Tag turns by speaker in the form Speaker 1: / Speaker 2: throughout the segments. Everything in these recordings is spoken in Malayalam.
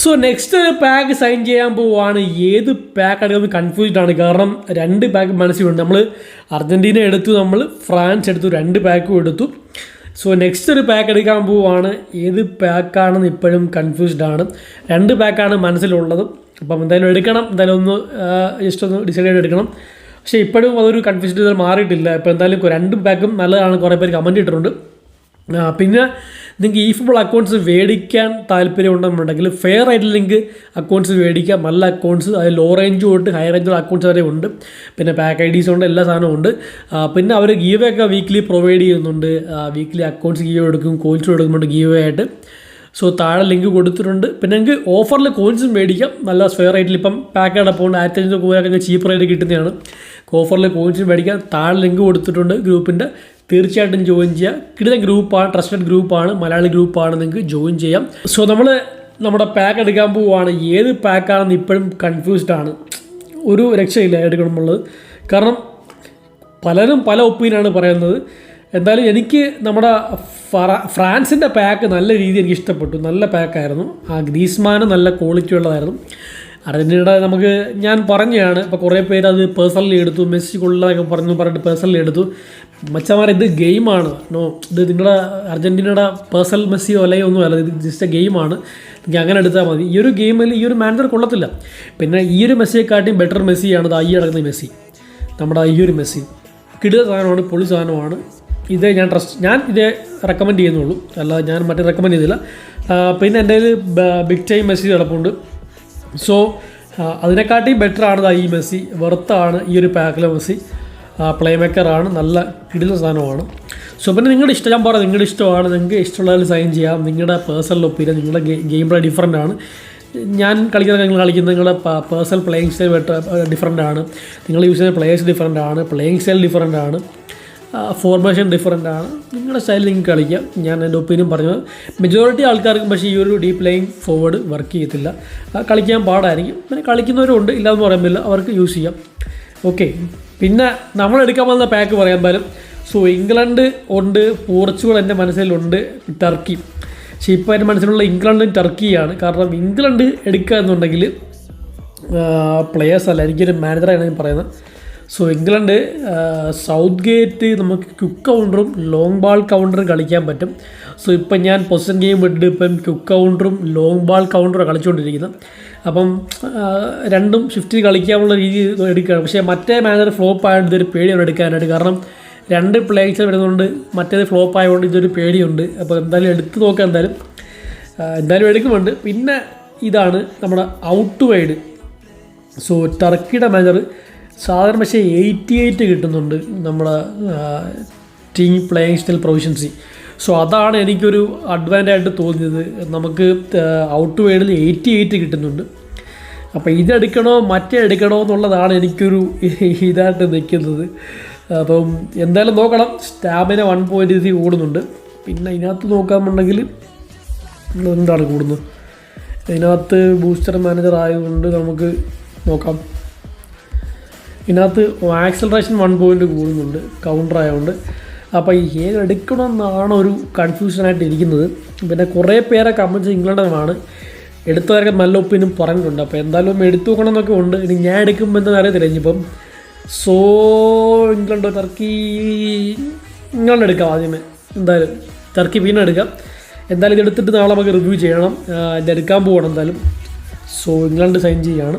Speaker 1: സോ നെക്സ്റ്റ് പാക്ക് സൈൻ ചെയ്യാൻ പോവുകയാണ് ഏത് പാക്ക് എടുക്കുന്നത് കൺഫ്യൂസ്ഡ് ആണ്. കാരണം രണ്ട് പാക്ക് മനസ്സിലുണ്ട്. നമ്മൾ അർജന്റീന എടുത്തു നമ്മൾ ഫ്രാൻസ് എടുത്തു രണ്ട് പാക്കും എടുത്തു. സോ നെക്സ്റ്റ് ഒരു പാക്ക് എടുക്കാൻ പോവുകയാണ് ഏത് പാക്കാണെന്ന് ഇപ്പോഴും കൺഫ്യൂസ്ഡ് ആണ്. രണ്ട് പാക്കാണ് മനസ്സിലുള്ളത്. അപ്പം എന്തായാലും എടുക്കണം. എന്തായാലും ഒന്ന് ജസ്റ്റ് ഒന്ന് ഡിസൈഡ് ചെയ്ത് എടുക്കണം. പക്ഷേ ഇപ്പോഴും അതൊരു കൺഫ്യൂസ്ഡ് മാറിയിട്ടില്ല. ഇപ്പോൾ എന്തായാലും രണ്ട് പാക്കും നല്ലതാണ്. കുറേ പേര് കമന്റ് ഇട്ടിട്ടുണ്ട്. പിന്നെ നിങ്ങൾക്ക് ഈ ഫുട്ബോൾ അക്കൗണ്ട്സ് മേടിക്കാൻ താല്പര്യമുണ്ടെന്നുണ്ടെങ്കിൽ ഫെയർ ആയിട്ട് ലിങ്ക് അക്കൗണ്ട്സ് മേടിക്കാം നല്ല അക്കൗണ്ട്സ് അത് ലോ റേഞ്ച് ഉണ്ട് ഹൈ റേഞ്ചുള്ള അക്കൗണ്ട്സ് വരെ ഉണ്ട്. പിന്നെ പാക്ക് ഐ ഡീസ് ഉണ്ട് എല്ലാ സാധനവും ഉണ്ട്. പിന്നെ അവർ ഗീവ് ഒക്കെ വീക്ക്ലി പ്രൊവൈഡ് ചെയ്യുന്നുണ്ട്. വീക്ക്ലി അക്കൗണ്ട്സ് ഗീവ് എടുക്കും കോയിൻസ് എടുക്കുന്നുണ്ട് ഗീവ് ആയിട്ട്. സോ താഴെ ലിങ്ക് കൊടുത്തിട്ടുണ്ട്. പിന്നെ നിങ്ങൾക്ക് ഓഫറിൽ കോയിൻസും മേടിക്കാം. നല്ല ഫെയർ റേറ്റിൽ ഇപ്പം പാക്കേഡ് അപ്പോൾ ആയിരത്തി അഞ്ഞൂറ് രൂപയൊക്കെ ചീപ്പ് റേറ്റ് കിട്ടുന്നതാണ്. ഓഫറിൽ കോയിൻസും മേടിക്കാം. താഴെ ലിങ്ക് കൊടുത്തിട്ടുണ്ട് ഗ്രൂപ്പിന്റെ തീർച്ചയായിട്ടും ജോയിൻ ചെയ്യുക കിട്ടുന്ന ഗ്രൂപ്പാണ് ട്രസ്റ്റഡ് ഗ്രൂപ്പാണ് മലയാളി ഗ്രൂപ്പാണ് നിങ്ങൾക്ക് ജോയിൻ ചെയ്യാം. സോ നമ്മൾ നമ്മുടെ പാക്ക് എടുക്കാൻ പോവുകയാണ് ഏത് പാക്കാണെന്ന് ഇപ്പോഴും കൺഫ്യൂസ്ഡ് ആണ്. ഒരു രക്ഷയില്ല എടുക്കണമെന്നുള്ളത് കാരണം പലരും പല ഒപ്പീനിയനാണ് പറയുന്നത്. എന്തായാലും എനിക്ക് നമ്മുടെ ഫ്രാ- ഫ്രാൻസിന്റെ പാക്ക് നല്ല രീതിയിൽ എനിക്ക് ഇഷ്ടപ്പെട്ടു. നല്ല പാക്കായിരുന്നു ആ ഗ്രീസ്മാന് നല്ല ക്വാളിറ്റി ഉള്ളതായിരുന്നു. അർജന്റീനയുടെ നമുക്ക് ഞാൻ പറഞ്ഞതാണ് ഇപ്പോൾ കുറേ പേര് അത് പേഴ്സണലി എടുത്തു മെസ്സി കൊള്ളാതൊക്കെ പറഞ്ഞു പറഞ്ഞിട്ട് പേഴ്സണലി എടുത്തു. മച്ചമാർ ഇത് ഗെയിമാണ് നോ ഇത് നിങ്ങളുടെ അർജന്റീനയുടെ പേഴ്സണൽ മെസ്സിയോ അല്ലെങ്കിൽ ഒന്നുമല്ല ഇത് ജസ്റ്റ് എ ഗെയിമാണ് എനിക്ക് അങ്ങനെ എടുത്താൽ മതി. ഈ ഒരു ഗെയിമിൽ ഈ ഒരു മാനേജർ കൊള്ളത്തില്ല. പിന്നെ ഈ ഒരു മെസ്സിയെക്കാട്ടിയും ബെറ്റർ മെസ്സിയാണ് ദാ ഈ അടക്കുന്ന മെസ്സി. നമ്മുടെ ഈ ഒരു മെസ്സി. കിടുക സാധനമാണ് പൊളി സാധനമാണ്. ഇതേ ഞാൻ ട്രസ്റ്റ് ഞാൻ ഇതേ റെക്കമെൻഡ് ചെയ്യുന്നുള്ളൂ. അല്ലാതെ ഞാൻ മറ്റേ റെക്കമെൻഡ് ചെയ്തില്ല പിന്നെ എന്റെ ബിഗ് ടൈം മെസ്സി കിടപ്പുണ്ട് സോ അതിനെക്കാട്ടിയും ബെറ്റർ ആണ് ഈ മെസ്സി. വെറുത്താണ് ഈ ഒരു പാക്കിലെ മെസ്സി. പ്ലേ മേക്കറാണ് നല്ല കിടില സാധനമാണ്. സോ പിന്നെ നിങ്ങളുടെ ഇഷ്ടം ഞാൻ പറയാം നിങ്ങളുടെ ഇഷ്ടമാണ്. നിങ്ങൾക്ക് ഇഷ്ടമുള്ളതിൽ സൈൻ ചെയ്യാം. നിങ്ങളുടെ പേഴ്സണൽ ഒപ്പീനിയൻ നിങ്ങളുടെ ഗെയിം പ്ലേ ഡിഫറന്റ് ആണ്. ഞാൻ കളിക്കുന്ന നിങ്ങൾ കളിക്കുന്ന നിങ്ങളുടെ പേഴ്സണൽ പ്ലേയിങ് സ്റ്റൈൽ ഡിഫറന്റ് ആണ്. നിങ്ങൾ യൂസ് ചെയ്യുന്ന പ്ലേയേഴ്സ് ഡിഫറന്റ് ആണ്. പ്ലേയിങ് സ്റ്റൈൽ ഡിഫറന്റ് ആണ്. ഫോർമേഷൻ ഡിഫറന്റ് ആണ്. നിങ്ങളുടെ സ്റ്റൈലിൽ നിങ്ങൾക്ക് കളിക്കാം. ഞാൻ എന്റെ ഒപ്പീനിയൻ പറഞ്ഞത്. മെജോറിറ്റി ആൾക്കാർക്കും പക്ഷേ ഈ ഒരു ഡീപ് ലൈൻ ഫോർവേഡ് വർക്ക് ചെയ്യത്തില്ല. കളിക്കാൻ പാടായിരിക്കും. പിന്നെ കളിക്കുന്നവരുണ്ട് ഇല്ലാന്ന് പറയുമ്പോൾ അവർക്ക് യൂസ് ചെയ്യാം. ഓക്കെ പിന്നെ നമ്മൾ എടുക്കാൻ പോകുന്ന പാക്ക് പറയാൻ പോലും സോ ഇംഗ്ലണ്ട് ഉണ്ട് പോർച്ചുഗൽ എന്റെ മനസ്സിലുണ്ട് ടർക്കി പക്ഷേ ഇപ്പോൾ എന്റെ മനസ്സിലുള്ള ഇംഗ്ലണ്ടും ടർക്കിയാണ് കാരണം ഇംഗ്ലണ്ട് എടുക്കുക എന്നുണ്ടെങ്കിൽ പ്ലെയേഴ്സ് അല്ല. എനിക്കൊരു മാനേജറാണ് ഞാൻ പറയുന്നത്. സോ ഇംഗ്ലണ്ട് സൗത്ത് ഗേറ്റ് നമുക്ക് ക്യുക്ക് കൗണ്ടറും ലോങ് ബാൾ കൗണ്ടറും കളിക്കാൻ പറ്റും. സോ ഇപ്പം ഞാൻ പൊസൻ ഗെയിം വിട്ടിട്ട് ഇപ്പം ക്യുക്ക് കൗണ്ടറും ലോങ് ബാൾ കൗണ്ടറും കളിച്ചുകൊണ്ടിരിക്കുന്നത്. അപ്പം രണ്ടും ഷിഫ്റ്റ് കളിക്കാനുള്ള രീതി എടുക്കുകയാണ് പക്ഷേ മറ്റേ മാനേജർ ഫ്ലോപ്പ് ആയതുകൊണ്ട് ഇതൊരു പേടിയാണ് എടുക്കാനായിട്ട്. കാരണം രണ്ട് പ്ലേയേഴ്സ് വരുന്നതുകൊണ്ട് മറ്റേത് ഫ്ലോപ്പ് ആയതുകൊണ്ട് ഇതൊരു പേടിയുണ്ട്. അപ്പോൾ എന്തായാലും എടുത്ത് നോക്കാം എന്തായാലും. എന്തായാലും എടുക്കുന്നുണ്ട്. പിന്നെ ഇതാണ് നമ്മുടെ ഔട്ട് വൈഡ് സോ ടർക്കിയുടെ മാനേജർ സാധാരണ പക്ഷേ എയ്റ്റി എയ്റ്റ് കിട്ടുന്നുണ്ട് നമ്മുടെ ടീം പ്ലേയിങ് സ്റ്റൈൽ പ്രൊവിഷൻസി സോ അതാണ് എനിക്കൊരു അഡ്വാന്റായിട്ട് തോന്നിയത്. നമുക്ക് ഔട്ട് വേഡിൽ എയ്റ്റി എയ്റ്റ് കിട്ടുന്നുണ്ട്. അപ്പോൾ ഇതെടുക്കണോ മറ്റേ എടുക്കണോ എന്നുള്ളതാണ് എനിക്കൊരു ഇതായിട്ട് നിൽക്കുന്നത്. അപ്പം എന്തായാലും നോക്കണം. സ്റ്റാമിന വൺ പോയിന്റ് ഇത് കൂടുന്നുണ്ട്. പിന്നെ ഇതിനകത്ത് നോക്കാമെന്നുണ്ടെങ്കിൽ എന്താണ് കൂടുന്നത്? ഇതിനകത്ത് ബൂസ്റ്റർ മാനേജർ ആയതുകൊണ്ട് നമുക്ക് നോക്കാം. ഇതിനകത്ത് ആക്സലറേഷൻ വൺ പോയിന്റ് കൂടുന്നുണ്ട് കൗണ്ടർ ആയതുകൊണ്ട് അപ്പോൾ ഈ ഏത് എടുക്കണമെന്നാണ് ഒരു കൺഫ്യൂഷനായിട്ട് ഇരിക്കുന്നത്. പിന്നെ കുറേ പേരെ കമൻസ് ഇംഗ്ലണ്ടാണ് എടുത്തവരൊക്കെ നല്ല ഒപ്പീനിയൻ പറഞ്ഞിട്ടുണ്ട്. അപ്പോൾ എന്തായാലും എടുത്തു നോക്കണം എന്നൊക്കെ ഉണ്ട്. ഇനി ഞാൻ എടുക്കുമ്പോൾ എന്താ അറിയത്തില്ല ഇനിയിപ്പം. സോ ഇംഗ്ലണ്ട് ടർക്കി ഇംഗ്ലണ്ട് എടുക്കാം ആദ്യമേ. എന്തായാലും ടർക്കി പിന്നെ എടുക്കാം. എന്തായാലും ഇത് എടുത്തിട്ട് നാളെ നമുക്ക് റിവ്യൂ ചെയ്യണം. ഇതെടുക്കാൻ പോകണം എന്തായാലും. സോ ഇംഗ്ലണ്ട് സൈൻ ചെയ്യുകയാണ്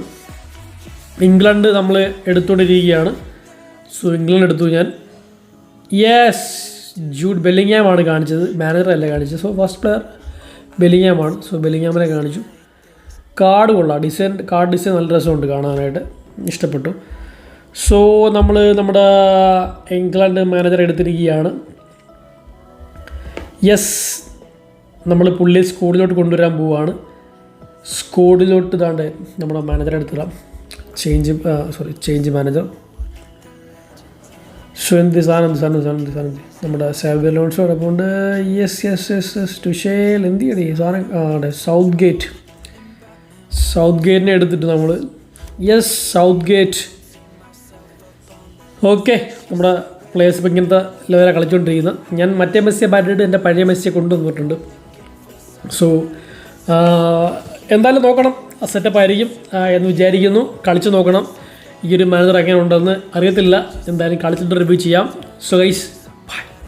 Speaker 1: ഇംഗ്ലണ്ട് നമ്മൾ എടുത്തുകൊണ്ടിരിക്കുകയാണ്. സോ ഇംഗ്ലണ്ട് എടുത്തു ഞാൻ. യെസ് ജൂഡ് ബെല്ലിങ്ങാമാണ് കാണിച്ചത്. മാനേജർ അല്ല കാണിച്ചത്. സോ ഫസ്റ്റ് പ്ലെയർ ബെല്ലിങ്ങാമാണ് സോ ബെല്ലിങ്ങാമിനെ കാണിച്ചു. കാർഡ് കൊള്ളാം. ഡിസൈൻ കാർഡ് ഡിസൈൻ നല്ല രസമുണ്ട് കാണാനായിട്ട്. ഇഷ്ടപ്പെട്ടു. സോ നമ്മൾ നമ്മുടെ ഇംഗ്ലണ്ട് മാനേജർ എടുത്തിരിക്കുകയാണ്. യെസ് നമ്മൾ പുള്ളി സ്കൂളിലോട്ട് കൊണ്ടുവരാൻ പോവുകയാണ് സ്കോഡിലോട്ട് ഇതാണ്ട് നമ്മുടെ മാനേജർ എടുത്തിടാം ചേഞ്ച് സോറി ചേഞ്ച് മാനേജർ സുനന്ദി സാനന്ദ് സാനന്ദ് സാനന്ദ് സാനന്ദ് നമ്മുടെ സാബ് ലോൺസോ ഉണ്ട് yes yes yes yes Tuchel എന്ത് ചെയ്യണേ സാധനം ആ സൗത്ത് ഗേറ്റ് സൗത്ത് ഗേറ്റിനെ എടുത്തിട്ട് നമ്മൾ യെസ് സൗത്ത് ഗേറ്റ് ഓക്കെ നമ്മുടെ പ്ലേസ് ഇപ്പം ഇങ്ങനത്തെ ലെവലാണ് കളിച്ചുകൊണ്ടിരിക്കുന്നത് ഞാൻ മറ്റേ മെസ്സിയെ ബാറ്റിട്ട് എന്റെ പഴയ മെസ്സിയെ കൊണ്ടുവന്നിട്ടുണ്ട് സോ എന്തായാലും നോക്കണം. സെറ്റപ്പ് ആയിരിക്കും എന്ന് വിചാരിക്കുന്നു. കളിച്ച് നോക്കണം. ഈ ഒരു മാനേജർ എങ്ങനെ ഉണ്ടെന്ന് അറിയത്തില്ല. എന്തായാലും കളിച്ചിട്ട് റിവ്യൂ ചെയ്യാം. സോ